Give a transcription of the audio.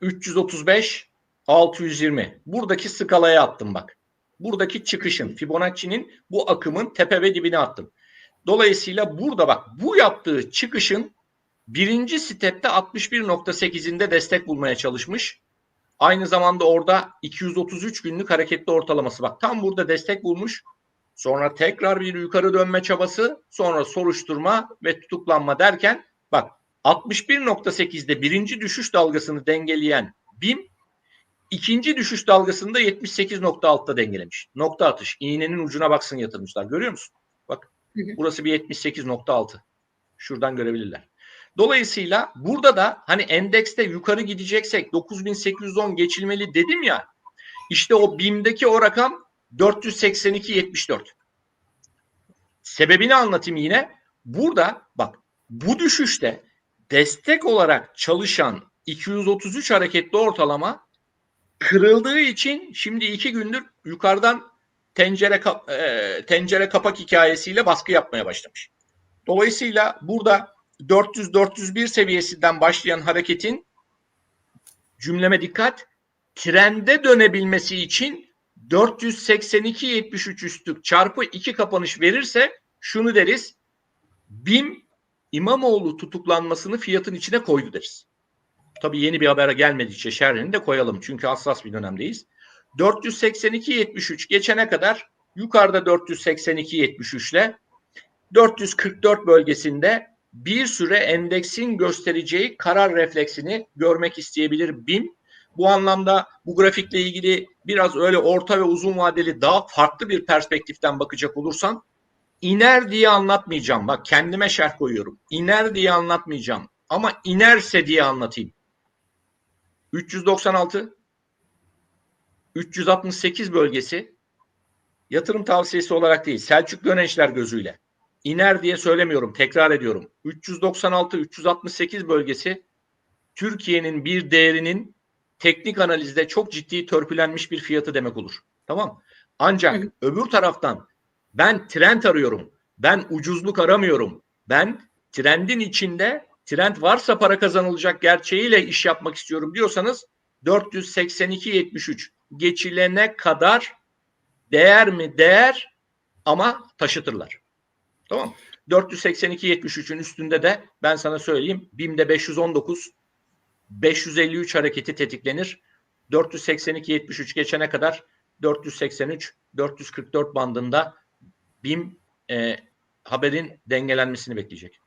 335 620. Buradaki skalaya attım bak. Buradaki çıkışın Fibonacci'nin bu akımın tepe ve dibine attım. Dolayısıyla burada bak bu yaptığı çıkışın birinci stepte 61.8'inde destek bulmaya çalışmış. Aynı zamanda orada 233 günlük hareketli ortalaması bak tam burada destek bulmuş. Sonra tekrar bir yukarı dönme çabası, sonra soruşturma ve tutuklanma derken bak 61.8'de birinci düşüş dalgasını dengeleyen BİM ikinci düşüş dalgasını da 78.6'da dengelemiş. Nokta atış. İğnenin ucuna baksın yatırmışlar. Görüyor musun? Bak burası bir 78.6. Şuradan görebilirler. Dolayısıyla burada da hani endekste yukarı gideceksek 9810 geçilmeli dedim ya. İşte o BİM'deki o rakam 482.74. Sebebini anlatayım yine. Burada bak bu düşüşte destek olarak çalışan 233 hareketli ortalama kırıldığı için şimdi iki gündür yukarıdan tencere kap- e, tencere kapak hikayesiyle baskı yapmaya başlamış. Dolayısıyla burada 400-401 seviyesinden başlayan hareketin cümleme dikkat trende dönebilmesi için 482-73 üstü çarpı 2 kapanış verirse şunu deriz. BİM İmamoğlu tutuklanmasını fiyatın içine koydu deriz. Tabii yeni bir haber gelmedikçe şerhini de koyalım. Çünkü hassas bir dönemdeyiz. 482-73 geçene kadar yukarıda 482-73 ile 444 bölgesinde bir süre endeksin göstereceği karar refleksini görmek isteyebilir BİM. Bu anlamda bu grafikle ilgili biraz öyle orta ve uzun vadeli daha farklı bir perspektiften bakacak olursan iner diye anlatmayacağım. Bak kendime şerh koyuyorum. İner diye anlatmayacağım. Ama inerse diye anlatayım. 396 368 bölgesi yatırım tavsiyesi olarak değil Selçuk Gönençler gözüyle. İner diye söylemiyorum. Tekrar ediyorum. 396 368 bölgesi Türkiye'nin bir değerinin teknik analizde çok ciddi törpülenmiş bir fiyatı demek olur. Tamam? Ancak Hı. öbür taraftan ben trend arıyorum. Ben ucuzluk aramıyorum. Ben trendin içinde trend varsa para kazanılacak gerçeğiyle iş yapmak istiyorum diyorsanız 482.73 geçilene kadar değer mi? Değer ama taşıtırlar. Tamam. 482.73'ün üstünde de ben sana söyleyeyim BİM'de 519 553 hareketi tetiklenir. 482.73 geçene kadar 483 444 bandında BİM e, haberin dengelenmesini bekleyecek.